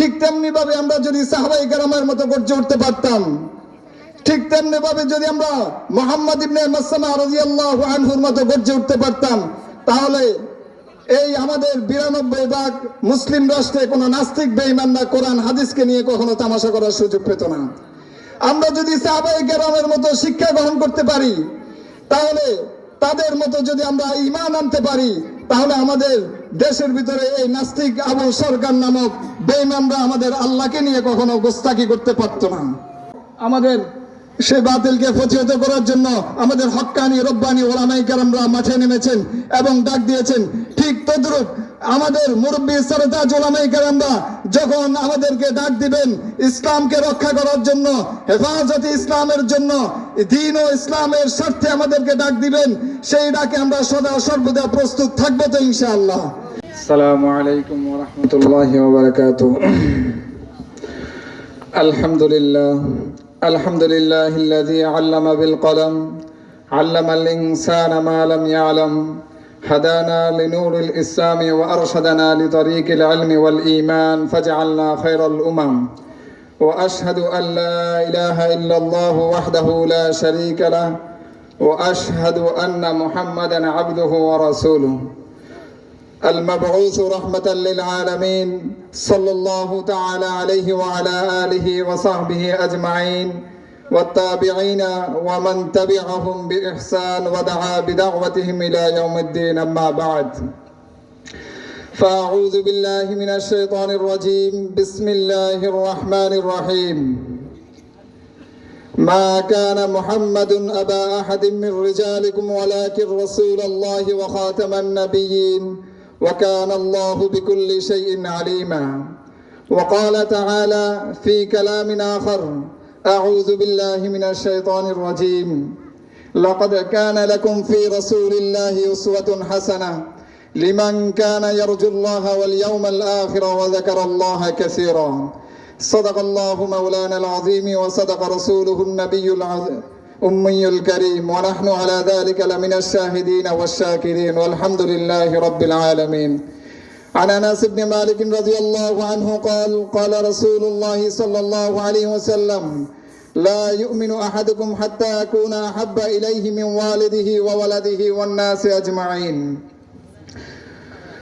ঠিক তেমনি ভাবে আমরা যদি সাহাবাই কেরামের মতো গর্জে উঠতে পারতাম। ঠিক তেমনি ভাবে যদি আমরা মোহাম্মদ ইবনে মাসামা রাদিয়াল্লাহু আনহুর মতো গর্জে উঠতে পারতাম, তাহলে এই আমাদের বিরানব্বই ভাগ মুসলিম রাষ্ট্রে কোনো নাস্তিক বেঈমানরা কোরআন হাদিসকে নিয়ে কখনো তামাশা করার সুযোগ পেত না। আমরা যদি সাহাবাই কেরামের মতো শিক্ষা গ্রহণ করতে পারি, তাহলে তাদের মতো যদি আমরা ইমান আনতে পারি, তাহলে আমাদের দেশের ভিতরে এই নাস্তিক আবু সরকার নামক বেঈমানরা আমাদের আল্লাহকে নিয়ে কখনো গোস্তাকি করতে পারতো না। আমাদের সে বাতিলকে প্রতিহত করার জন্য আমাদের হক্কানি, রব্বানি ওলামাই কারামরা মাঠে নেমেছেন এবং ডাক দিয়েছেন। ঠিক তদ্রুপ আমাদের মুরব্বী সরতাজ ওলামাই কারামরা যখন আমাদেরকে ডাক দিবেন ইসলামকে রক্ষা করার জন্য, হেফাজতে ইসলামের জন্য, দিন ও ইসলামের স্বার্থে আমাদেরকে ডাক দিবেন, সেই ডাকে আমরা সদা সর্বদা প্রস্তুত থাকব তো ইনশাআল্লাহ। السلام عليكم ورحمة الله وبركاته. الحمد لله. الحمد لله الذي علم بالقلم علم الإنسان ما لم يعلم. هدانا لنور الإسلام وأرشدنا لطريق العلم والإيمان فجعلنا خير الأمم. وأشهد أن لا إله إلا الله وحده لا شريك له. وأشهد أن محمدا عبده ورسوله. المبعوث رحمة للعالمين صلى الله تعالى عليه وعلى آله وصحبه أجمعين والتابعين ومن تبعهم بإحسان ودعا بدعوتهم إلى يوم الدين أما بعد. فأعوذ بالله من الشيطان الرجيم. بسم الله الرحمن الرحيم. ما كان محمد أبا أحد من رجالكم ولكن رسول الله وخاتم النبيين وكان الله بكل شيء عليما. وقال تعالى في كلام آخر أعوذ بالله من الشيطان الرجيم. لقد كان لكم في رسول الله أسوة حسنة. لمن كان يرجو الله واليوم الآخر وذكر الله كثيرا. صدق الله مولانا العظيم وصدق رسوله النبي العظيم. أمي الكريم ونحن على ذلك لمن الشاهدين والشاكرين والحمد لله رب العالمين. عن أنس بن مالك رضي الله عنه قال قال رسول الله صلى الله عليه وسلم لا يؤمن أحدكم حتى اكون أحب إليه من والده وولده والناس أجمعين.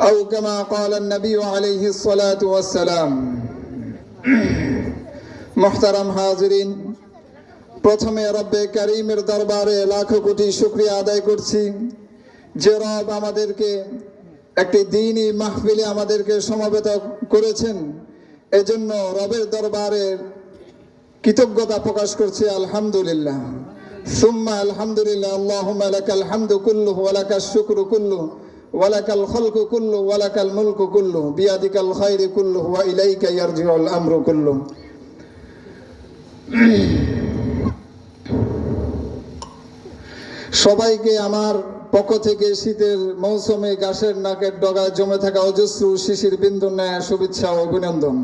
أو كما قال النبي عليه الصلاة والسلام محترم حاضرين প্রথমে রব্বে করিমের দরবারে লাখো কোটি শুক্রিয়া আদায় করছি। যে রব আমাদেরকে একটি দিনই মাহফিলে আমাদেরকে সমবেত করেছেন। এজন্য রবের দরবারে কৃতজ্ঞতা প্রকাশ করছি, আলহামদুলিল্লাহ। সুম্মা আলহামদুলিল্লাহ, আল্লাহুম্মা লাকাল হামদু কুল্লু ওয়া লাকাশ শুকরু কুল্লু ওয়া লাকাল খালকু কুল্লু ওয়া লাকাল মুলকু কুল্লু। বিয়াদিকাল খায়রু কুল্লু ওয়া ইলাইকা ইয়ারজিউল আমরু কুল্লু। সবাইকে আমার পক্ষ থেকে শীতের মৌসুমে গাছের নাকের ডগায় জমে থাকা অজস্র শিশির বিন্দু ন্যায় শুভেচ্ছা অভিনন্দন।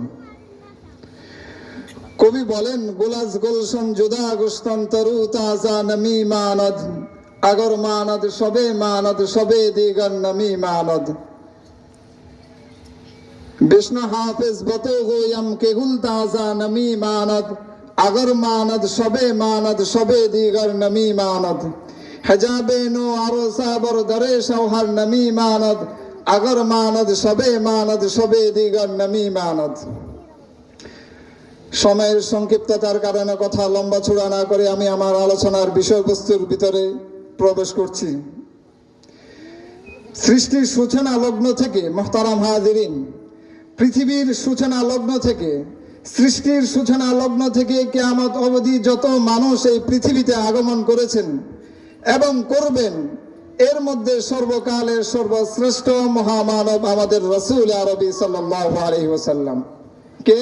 কবি বলেন, গোলাজ গোলশন জুদা গোস্তন তরু তাজা নমি মানদ। আগর মানদ সবে মানদ, সবে দিগর নমি মানদ। বিষ্ণু হাফেজ বতো গোয়ম কেগুল তাজা নমি মানদ। আগর মানদ সবে মানদ, সবে দিগর নমি মানদ। নো আরও সাবর দরে সৌহার নমি মানদ আগর মানদ সবে মানদ সবে দিগর নমি মানদ সময়ের সংক্ষিপ্ততার কারণে কথা লম্বা ছুড়া না করে আমি আমার আলোচনার বিষয়বস্তুর ভিতরে প্রবেশ করছি। সৃষ্টির সূচনা লগ্ন থেকে, মোহতারাম হাজিরিন, পৃথিবীর সূচনা লগ্ন থেকে, সৃষ্টির সূচনা লগ্ন থেকে কেয়ামত অবধি যত মানুষ এই পৃথিবীতে আগমন করেছেন এবং করবেন। এর মধ্যে সর্বকালের সর্বশ্রেষ্ঠ মহামানব আমাদের রসুল আরবি আলহি কে?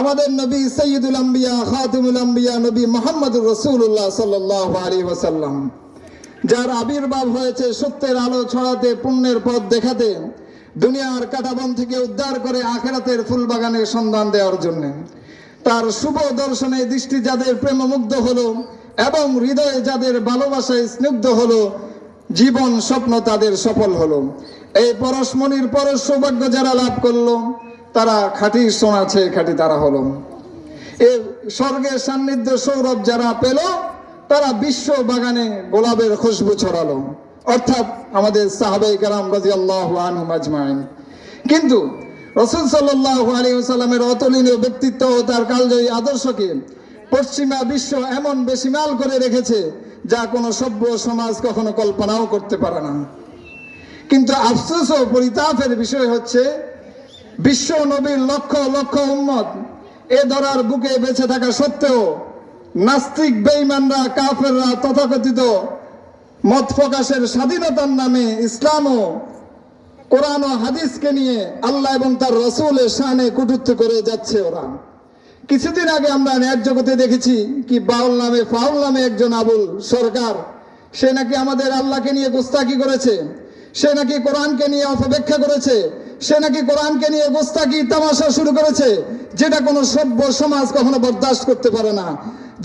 আমাদের নবী সৈয়দুল আম্বিয়া, খাতিমুল আম্বিয়া, নবী মোহাম্মদ রসুল্লাহ সাল্লাহ আলী ওসাল্লাম যার আবির্ভাব হয়েছে সত্যের আলো ছড়াতে, পুণ্যের পথ দেখাতে, দুনিয়ার কাটাবন থেকে উদ্ধার করে আখেরাতের ফুলবাগানের সন্ধান দেওয়ার জন্য। তার শুভ দর্শনে দৃষ্টি যাদের প্রেমমুগ্ধ হলো এবং হৃদয়ে যাদের ভালোবাসায় স্নিগ্ধ হলো, জীবন স্বপ্ন তাদের সফল হলো। এই পরশমণির পরশ সৌভাগ্য যারা লাভ করল, তারা খাঁটি শোনাচ্ছে খাঁটি তারা হলো। এ স্বর্গের সান্নিধ্য সৌরভ যারা পেল, তারা বিশ্ব বাগানে গোলাপের খুশবু ছড়ালো। অর্থাৎ আমাদের সাহাবাই কারাম রাজি আল্লাহ আজমাইন। কিন্তু রসুল সাল্লাহ আলী সাল্লামের অতুলনীয় ব্যক্তিত্ব ও তার কালজয়ী আদর্শকে পশ্চিমা বিশ্ব এমন বেশিমাল করে রেখেছে যা কোনো সভ্য সমাজ কখনো কল্পনাও করতে পারে না। কিন্তু আফসোস ও পরিতাপের বিষয় হচ্ছে, বিশ্ব নবীর লক্ষ লক্ষ উম্মত এ ধরার বুকে বেঁচে থাকা সত্ত্বেও নাস্তিক বেঈমানরা, কাফেররা তথাকথিত মত প্রকাশের স্বাধীনতার নামে ইসলাম ও কোরআন ও হাদিসকে নিয়ে আল্লাহ এবং তার রসুলের শানে কুটুত্ব করে যাচ্ছে ওরা। কিছুদিন আগে আমরা ন্যায় জগতে দেখেছি কি বাউল নামে, ফাউল নামে একজন আবুল সরকার, সে নাকি আমাদের আল্লাহকে নিয়ে গোস্তাকি করেছে, সে নাকি কোরআনকে নিয়ে অপব্যাখ্যা করেছে, সে নাকি কোরআনকে নিয়ে গোস্তাকি তামাশা শুরু করেছে, যেটা কোনো সভ্য সমাজ কখনো বরদাস্ত করতে পারে না।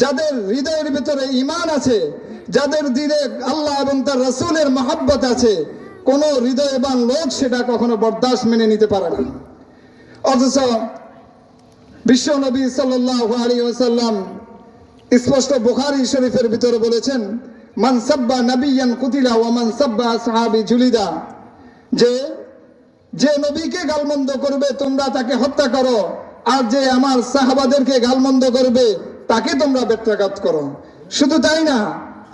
যাদের হৃদয়ের ভিতরে ইমান আছে, যাদের দিলে আল্লাহ এবং তার রসুলের মহাব্বত আছে কোনো হৃদয়বান লোক সেটা কখনো বরদাস্ত মেনে নিতে পারে না। অথচ বিশ্ব নবী সাল্লাল্লাহু আলাইহি ওয়াসাল্লাম স্পষ্ট বুখারী শরীফের ভিতরে বলেছেন, মান সাব্বা নাবিয়ান কুতিলা ও মান সাহাবি জুলিদা। যে যে নবীকে গালমন্দ করবে, তোমরা তাকে হত্যা করো, আর যে আমার সাহাবাদেরকে গালমন্দ করবে, তাকে তোমরা ব্যত্যাঘাত করো। শুধু তাই না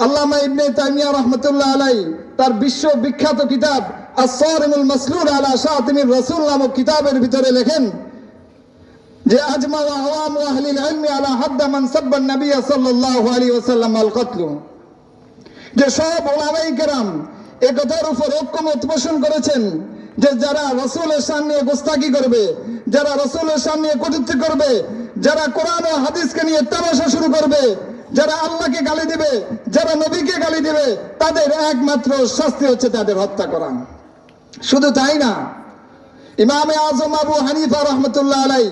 আল্লামা ইবনে তাইমিয়া রহমতুল্লাহ আলাই তার বিশ্ব বিখ্যাত কিতাব আসরিমুল মাসলুর আলা শাতিমির রাসূল নামক কিতাবের ভিতরে লেখেন যে, আজমা ওয়া আওয়াম ওয়া আহলিল ইলমি আলা হাদ্দ মান সাব্বা নবী সাল্লাল্লাহু আলাইহি ওয়াসাল্লাম আল কতল। যে, সব ওলামাই কেরাম এ কথার উপর ঐক্যমত পোষণ করেছেন যে, যারা রসুলের সামনে গোস্তাকি করবে, যারা রসুলের সামনে কটূক্তি করবে, যারা কোরআন ও হাদিসকে নিয়ে তামাশা শুরু করবে যারা আল্লাহকে গালি দিবে, যারা নবীকে গালি দিবে, তাদের একমাত্র শাস্তি হচ্ছে তাদের হত্যা করা। শুধু তাই না, ইমামে আজম আবু হানিফা রহমতুল্লাহ আলাই,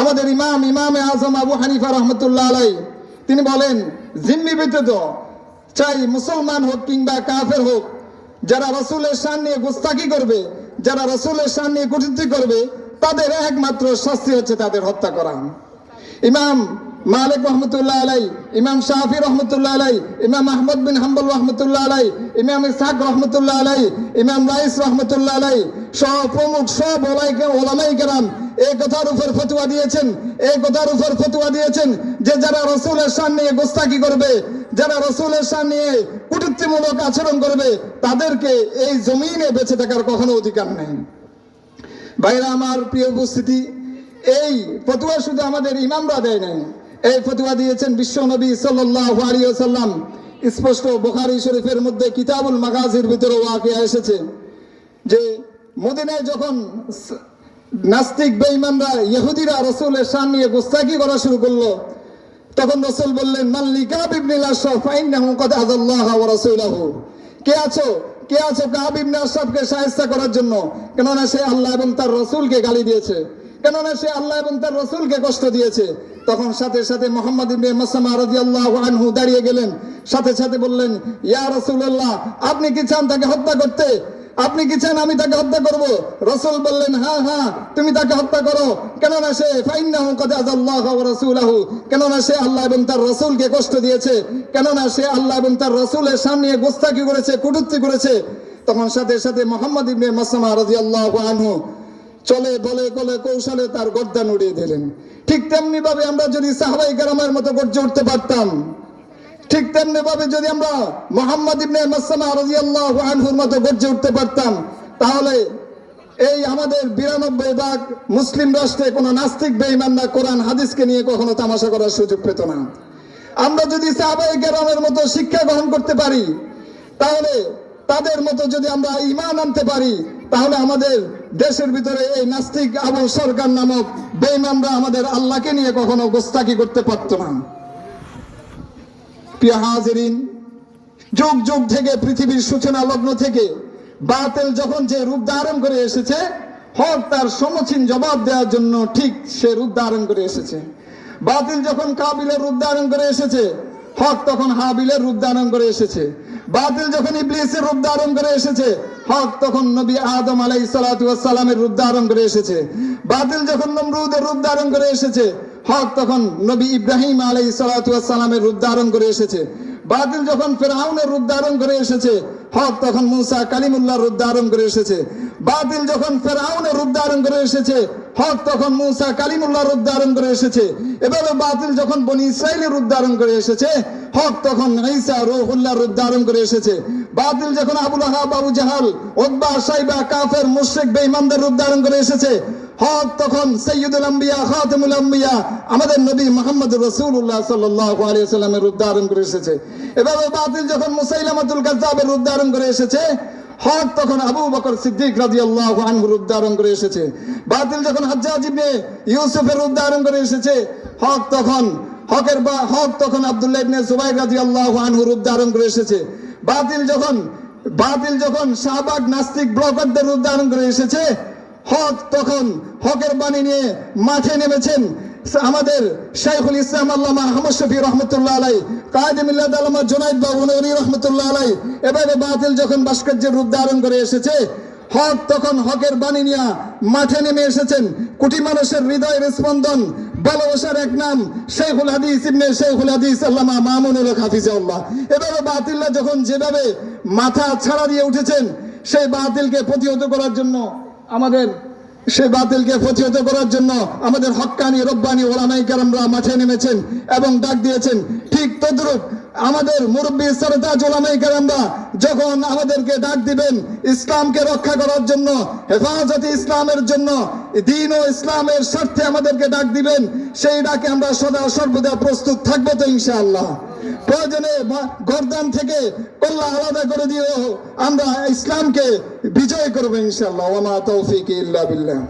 আমাদের ইমাম, ইমামে আজম আবু হানিফা রহমতুল্লাহ আলাই, তিনি বলেন, জিম্মি ব্যতীত চাই মুসলমান হোক কিংবা কাফের হোক, যারা রসুলের নিয়ে গুস্তাকি করবে, যারা রসুলের নিয়ে কুটিতি করবে, তাদের একমাত্র শাস্তি হচ্ছে তাদের হত্যা করা। ইমাম মালিক রহমতুল্লাহ আলাই ইমাম শাহি রহমতুল্লাহ আলাই ইমাম আহমদ বিন হাম্বল রহমতুল্লাহ আলাই ইমাম ইসাক রহমতুল্লাহ আলাই ইমাম রাইস রহমতুল্লাহ আলাই সহ প্রমুখ সব ওলামাই কেরাম এই কথার উপর ফতুয়া দিয়েছেন, এই কথার উপর ফতুয়া দিয়েছেন যে যারা রসুলের সামনে গোস্তাকি করবে, যারা রসুলের সামনে কুটুক্তিমূলক আচরণ করবে, তাদেরকে এই জমিনে বেঁচে থাকার কখনো অধিকার নেই। ভাইরা, আমার প্রিয় উপস্থিতি, এই ফতুয়া শুধু আমাদের ইমামরা দেয় নাই। এই ফতুয়া দিয়েছেন বিশ্ব নবী সাল্লাল্লাহু আলাইহি স্পষ্ট বোখারি শরীফের মধ্যে কিতাবুল মাগাজির ভিতরে ওয়াকে এসেছে যে মদিনায় যখন নাস্তিক বেঈমানরা ইহুদিরা রসুলের সামনে গোস্তাকি করা শুরু করল, তখন রসুল বললেন মাল্লিকা বিবনিল আশরাফ ফাইন্নাহু কদ আযাল্লাহ ওয়া রাসূলাহু। কে আছো? কে আছো কাব ইবনে আশরাফকে সাহায্য করার জন্য? কেননা সে আল্লাহ এবং তার রসুলকে গালি দিয়েছে। কেননা সে আল্লাহ এবং তার রসুলকে কষ্ট দিয়েছে। তখন সাথে সাথে মোহাম্মদ ইবনে মাসামা রাদিয়াল্লাহু আনহু দাঁড়িয়ে গেলেন। সাথে সাথে বললেন, ইয়া রাসূলুল্লাহ, আপনি কি চান তাকে হত্যা করতে? আপনি কি চান আমি তাকে হত্যা করব? রসুল বললেন হ্যাঁ হ্যাঁ তুমি তাকে হত্যা করো। কেননা সে, ফাইন্নাহু কদ আযাল্লাহ ওয়া রাসূলাহু, কেননা সে আল্লাহ এবং তার রসুলকে কষ্ট দিয়েছে। কেননা সে আল্লাহ এবং তার রসুলের সামনে গোস্তাকি করেছে, কুটুক্তি করেছে। তখন সাথে সাথে মোহাম্মদ ইবনে মাসলামা রাদিয়াল্লাহু আনহু চলে বলে কলে কৌশলে তার গর্দান উড়িয়ে দিলেন। ঠিক তেমনি ভাবে আমরা যদি সাহাবাই কারামের মতো গর্জে উঠতে পারতাম, ঠিক তেমনি ভাবে যদি আমরা মোহাম্মদ ইবনে মাসলামা রাদিয়াল্লাহু আনহুর মতো গর্জে উঠতে পারতাম, তাহলে এই আমাদের বিরানব্বই ভাগ মুসলিম রাষ্ট্রে কোনো নাস্তিক বেঈমানরা কোরআন, হাদিসকে নিয়ে কখনো তামাশা করার সুযোগ পেত না। আমরা যদি সাহাবাই কেরামের মতো শিক্ষা গ্রহণ করতে পারি, তাহলে তাদের মতো যদি আমরা ইমান আনতে পারি, তাহলে আমাদের দেশের ভিতরে এই নাস্তিক আবু সরকার নামক বেঈমানরা আমাদের আল্লাহকে নিয়ে কখনো গোস্তাকি করতে পারতো না। প্রিয় যুগ যুগ থেকে পৃথিবীর সূচনা লগ্ন থেকে বাতেল যখন যে রূপ ধারণ করে এসেছে, হক তার সমচীন জবাব দেওয়ার জন্য ঠিক সে রূপ ধারণ করে এসেছে। বাতিল যখন কাবিলের রূপ ধারণ করে এসেছে, হক তখন হাবিলের রূপ ধারণ করে এসেছে। বাতিল যখন ইবলিসের রূপ ধারণ করে এসেছে হক তখন নবী আদম আলাই সালামের রূপ ধারণ করে এসেছে। বাতিল যখন নমরুদের রূপ ধারণ করে এসেছে, হক তখন নবী ইব্রাহিম আলাই সালামের রূপ ধারণ করে এসেছে। বাতিল যখন ফেরাউনের রূপ ধারণ করে এসেছে, হক তখন মুসা কালিমুল্লাহর রূপ ধারণ করে এসেছে। বাতিল যখন ফেরাউনের রূপ ধারণ করে এসেছে, হক তখন মুসা কালিমুল্লাহ রূপ ধারণ করে এসেছে। এভাবে বাতিল যখন বনি ইসরায়েলের রূপ ধারণ করে এসেছে, হক তখন ঈসা রুহুল্লাহর রূপ ধারণ করে এসেছে। বাতিল যখন আবুল আহাব আবু জাহাল ওদবা সাইবা, কাফের, মুশরিক, বেঈমানদের রূপ ধারণ করে এসেছে, হক তখন সৈয়দুল আম্বিয়া, খাতামুল আম্বিয়া, আমাদের নবী মোহাম্মদ রাসূলুল্লাহ সাল্লাল্লাহু আলাইহি সাল্লামের রূপ ধারণ করে এসেছে। এভাবে বাতিল যখন মুসাইলামাতুল কাযযাবের রূপ ধারণ করে এসেছে, হক তখন আবু বকর সিদ্দিক রাদিয়াল্লাহু আনহু রূপ ধারণ করে এসেছে। বাতিল যখন হজ্জাজ ইবনে ইউসুফের রূপ ধারণ করে এসেছে, হক তখন, হকের বা, হক তখন আব্দুল্লাহ ইবনে জুবাইর রাদিয়াল্লাহু আনহু রূপ ধারণ করে এসেছে। বাতিল যখন বাতিল যখন শাহবাগ নাস্তিক ব্লকারদের রূপ ধারণ করে এসেছে, হক তখন হকের বাণী নিয়ে মাঠে নেমেছেন আমাদের শাইখুল ইসলাম আল্লামা আহমদ শফি রহমতুল্লাহ আলাই কায়দে মিল্লাদ আলমা জোনাইদ বাবু নবী রহমতুল্লাহ আলাই। এভাবে বাতিল যখন ভাস্কর্যের রূপ ধারণ করে এসেছে হক তখন হকের বাণী নিয়ে মাঠে নেমে এসেছেন। কোটি মানুষের হৃদয়ের স্পন্দন, ভালোবাসার এক নাম, শেখুল হাদিস ইবনে শেখুল হাদিস আল্লামা মামুনুল হাফিজাউল্লাহ এভাবে বাতিল্লা যখন যেভাবে মাথা ছাড়া দিয়ে উঠেছেন, সেই বাতিলকে প্রতিহত করার জন্য আমাদের সে বাতিলকে প্রতিহত করার জন্য আমাদের হক্কানি, রব্বানি, ওলামাই কারামরা মাঠে নেমেছেন এবং ডাক দিয়েছেন। ঠিক তদ্রুপ আমাদের মুরব্বী সরতাজ ওলামাই কারামরা যখন আমাদেরকে ডাক দিবেন ইসলামকে রক্ষা করার জন্য, হেফাজতে ইসলামের জন্য, দিন ও ইসলামের স্বার্থে আমাদেরকে ডাক দিবেন, সেই ডাকে আমরা সদা সর্বদা প্রস্তুত থাকব তো ইনশাআল্লাহ। প্রয়োজনে গর্দান থেকে কল্লা আলাদা করে দিয়েও আমরা ইসলামকে বিজয় করব ইনশাআল্লাহ। ওমা তৌফিক ইল্লা বিল্লাহ।